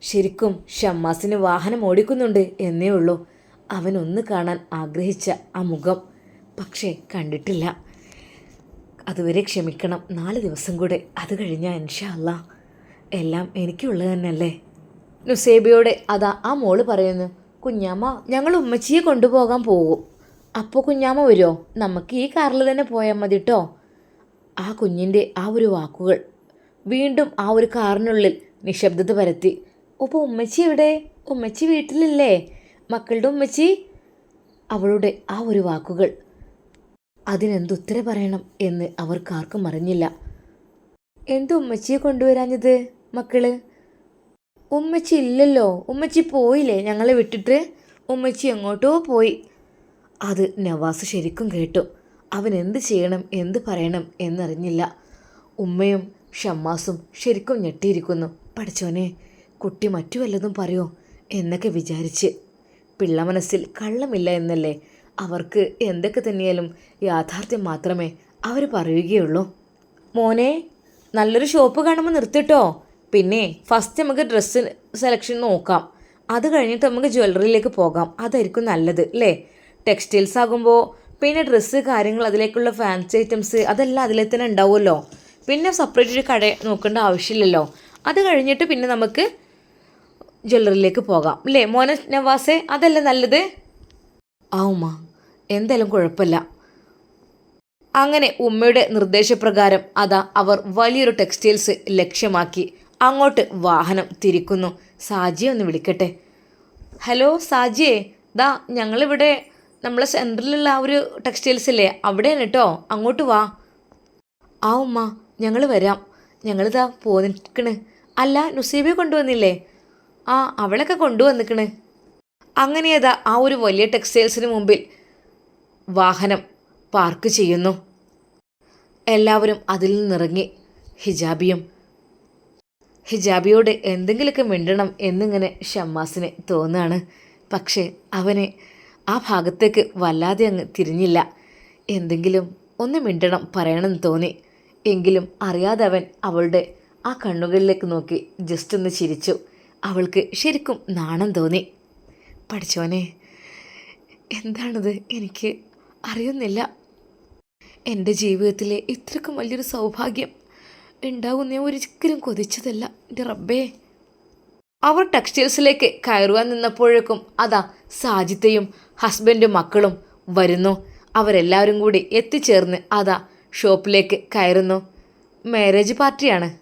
ശരിക്കും ഷമ്മാസിന് വാഹനം ഓടിക്കുന്നുണ്ട് എന്നേ ഉള്ളൂ. അവനൊന്ന് കാണാൻ ആഗ്രഹിച്ച ആ മുഖം പക്ഷേ കണ്ടിട്ടില്ല. അതുവരെ ക്ഷമിക്കണം. നാല് ദിവസം കൂടെ അത് കഴിഞ്ഞാൽ ഇൻഷാ അല്ല എല്ലാം എനിക്കുള്ളത് തന്നെയല്ലേ? നുസേബിയോടെ അതാ ആ മോൾ പറയുന്നു കുഞ്ഞാമ്മ ഞങ്ങൾ ഉമ്മച്ചിയെ കൊണ്ടുപോകാൻ പോകും. അപ്പോൾ കുഞ്ഞാമ്മ വരുമോ നമുക്ക് ഈ കാറിൽ തന്നെ പോയാൽ മതി കേട്ടോ ആ കുഞ്ഞിന്റെ ആ ഒരു വാക്കുകൾ വീണ്ടും ആ ഒരു കാറിനുള്ളിൽ നിശബ്ദത പരത്തി. അപ്പോൾ ഉമ്മച്ചി എവിടെ? ഉമ്മച്ചി വീട്ടിലില്ലേ? മക്കളുടെ ഉമ്മച്ചി? അവളുടെ ആ ഒരു വാക്കുകൾ അതിനെന്തുത്തര പറയണം എന്ന് അവർക്കാർക്കും അറിഞ്ഞില്ല. എന്തു ഉമ്മച്ചിയെ കൊണ്ടുവരാഞ്ഞത് മക്കൾ? ഉമ്മച്ചി ഇല്ലല്ലോ. ഉമ്മച്ചി പോയില്ലേ? ഞങ്ങളെ വിട്ടിട്ട്? ഉമ്മച്ചി എങ്ങോട്ടോ പോയി. അത് നവാസ് ശരിക്കും കേട്ടു. അവൻ എന്ത് ചെയ്യണം എന്ത് പറയണം എന്നറിഞ്ഞില്ല. ഉമ്മയും ഷമ്മാസും ശരിക്കും ഞെട്ടിയിരിക്കുന്നു. പഠിച്ചോനെ കുട്ടി മറ്റു വല്ലതും പറയോ? എന്നൊക്കെ വിചാരിച്ച്. പിള്ള മനസ്സിൽ കള്ളമില്ല എന്നല്ലേ? അവർക്ക് എന്തൊക്കെ തന്നെയാലും യാഥാർത്ഥ്യം മാത്രമേ അവർ പറയുകയുള്ളൂ. മോനെ നല്ലൊരു ഷോപ്പ് കാണുമ്പോൾ നിർത്തിട്ടോ? പിന്നെ ഫസ്റ്റ് നമുക്ക് ഡ്രസ്സ് സെലക്ഷൻ നോക്കാം. അത് കഴിഞ്ഞിട്ട് നമുക്ക് ജ്വല്ലറിയിലേക്ക് പോകാം. അതായിരിക്കും നല്ലത് അല്ലേ ടെക്സ്റ്റൈൽസ് ആകുമ്പോൾ പിന്നെ ഡ്രസ്സ് കാര്യങ്ങൾ അതിലേക്കുള്ള ഫാൻസി ഐറ്റംസ് അതെല്ലാം അതിലെ തന്നെ ഉണ്ടാവുമല്ലോ. പിന്നെ സെപ്പറേറ്റ് ഒരു കട നോക്കേണ്ട ആവശ്യമില്ലല്ലോ. അത് കഴിഞ്ഞിട്ട് പിന്നെ നമുക്ക് ജ്വല്ലറിയിലേക്ക് പോകാം അല്ലേ മോന നവാസേ അതല്ല നല്ലത്? ആ ഉമ്മ എന്തായാലും കുഴപ്പമില്ല. അങ്ങനെ ഉമ്മയുടെ നിർദ്ദേശപ്രകാരം അതാ അവർ വലിയൊരു ടെക്സ്റ്റൈൽസ് ലക്ഷ്യമാക്കി. അങ്ങോട്ട് വാഹനം തിരിക്കുന്നു. സാജിയെ ഒന്ന് വിളിക്കട്ടെ. ഹലോ സാജിയെ ദാ ഞങ്ങളിവിടെ നമ്മളെ സെന്ററിലുള്ള ആ ഒരു ടെക്സ്റ്റൈൽസ് ഇല്ലേ? അവിടെയാണ് കേട്ടോ അങ്ങോട്ട് വാ. ആ ഉമ്മ ഞങ്ങൾ വരാം. ഞങ്ങളിതാ പോന്നിക്കണ് അല്ല നുസീബെ കൊണ്ടുവന്നില്ലേ? ആ അവളൊക്കെ കൊണ്ടുവന്നിക്കണ്. അങ്ങനെയതാ ആ ഒരു വലിയ ടെക്സ്റ്റൈൽസിന് മുമ്പിൽ വാഹനം പാർക്ക് ചെയ്യുന്നു. എല്ലാവരും അതിൽ നിന്നിറങ്ങി ഹിജാബിയും ഹിജാബിയോട് എന്തെങ്കിലുമൊക്കെ മിണ്ടണം എന്നിങ്ങനെ ഷമ്മാസിന് തോന്നുകയാണ് പക്ഷേ അവനെ ആ ഭാഗത്തേക്ക് വല്ലാതെ അങ്ങ് തിരിഞ്ഞില്ല. എന്തെങ്കിലും ഒന്ന് മിണ്ടണം പറയണമെന്ന് തോന്നി. എങ്കിലും അറിയാതെ അവൻ അവളുടെ ആ കണ്ണുകളിലേക്ക് നോക്കി ജസ്റ്റ് ഒന്ന് ചിരിച്ചു. അവൾക്ക് ശരിക്കും നാണം തോന്നി. പഠിച്ചോനെ എന്താണത്? എനിക്ക് അറിയുന്നില്ല. എന്റെ ജീവിതത്തിലെ ഇത്രക്കും വലിയൊരു സൗഭാഗ്യം. ഉണ്ടാകുന്ന ഞാൻ ഒരിക്കലും കൊതിച്ചതല്ല. എന്റെ റബ്ബേ. അവർ ടെക്സ്റ്റൈൽസിലേക്ക് കയറുവാൻ നിന്നപ്പോഴേക്കും അതാ സാജിത്തയും ഹസ്ബൻഡും മക്കളും വരുന്നു. അവരെല്ലാവരും കൂടി എത്തിച്ചേർന്ന് അതാ ഷോപ്പിലേക്ക് കയറുന്നു. മാരേജ് പാർട്ടിയാണ്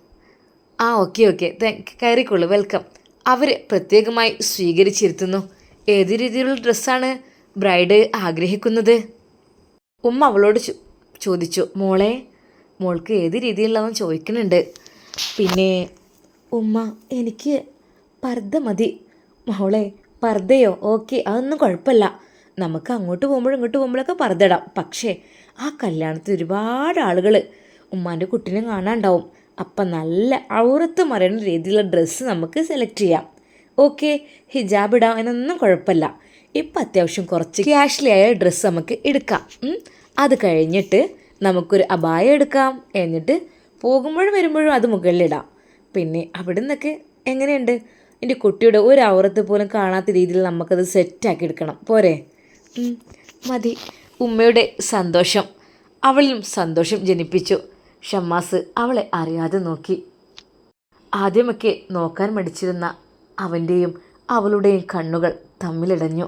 ആ ഓക്കെ ഓക്കെ താങ്ക് കയറിക്കൊള്ളു വെൽക്കം അവർ പ്രത്യേകമായി സ്വീകരിച്ചിരുത്തുന്നു. ഏത് രീതിയിലുള്ള ഡ്രസ്സാണ് ബ്രൈഡ് ആഗ്രഹിക്കുന്നത്? ഉമ്മ അവളോട് ചോദിച്ചു മോളെ മോൾക്ക് ഏത് രീതിയിലുള്ളവൻ ചോദിക്കുന്നുണ്ട്. പിന്നെ ഉമ്മ എനിക്ക് പർദ്ദ മതി. മോളെ പർദ്ദയോ? ഓക്കെ അതൊന്നും കുഴപ്പമില്ല. നമുക്ക് അങ്ങോട്ട് പോകുമ്പോഴും ഇങ്ങോട്ട് പോകുമ്പോഴൊക്കെ പർദ്ദ ഇടാം പക്ഷേ ആ കല്യാണത്തിൽ ഒരുപാട് ആളുകൾ ഉമ്മാന്റെ കുട്ടീനെ കാണാണ്ടാവും. അപ്പം നല്ല ഔറത്ത് മറയുന്ന രീതിയിലുള്ള ഡ്രസ്സ് നമുക്ക് സെലക്ട് ചെയ്യാം. ഓക്കെ ഹിജാബ് ഇടാം അതിനൊന്നും കുഴപ്പമില്ല. ഇപ്പം അത്യാവശ്യം കുറച്ച് ക്യാഷ്ലി ആയ ഡ്രസ്സ് നമുക്ക് എടുക്കാം. അത് കഴിഞ്ഞിട്ട് നമുക്കൊരു അബായ എടുക്കാം എന്നിട്ട് പോകുമ്പോഴും വരുമ്പോഴും അത് മുകളിലിടാം പിന്നെ അവിടെ നിന്നൊക്കെ എങ്ങനെയുണ്ട്? എന്റെ കുട്ടിയുടെ ഒരു ഔറത്ത് പോലും കാണാത്ത രീതിയിൽ നമുക്കത് സെറ്റാക്കി എടുക്കണം. പോരെ? മതി. ഉമ്മയുടെ സന്തോഷം. അവളിലും സന്തോഷം ജനിപ്പിച്ചു. ഷമ്മാസ് അവളെ അറിയാതെ നോക്കി. ആദ്യമൊക്കെ നോക്കാൻ മടിച്ചിരുന്ന അവന്റെയും അവളുടെയും കണ്ണുകൾ തമ്മിലിടഞ്ഞു.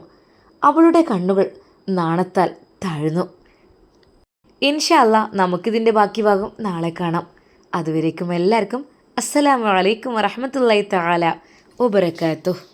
അവളുടെ കണ്ണുകൾ നാണത്താൽ താഴ്ന്നു. ഇൻഷല്ല നമുക്കിതിന്റെ ബാക്കി ഭാഗം നാളെ കാണാം. അതുവരേക്കും എല്ലാവർക്കും അസ്സലാമു അലൈക്കും താല വബറകാതുഹു.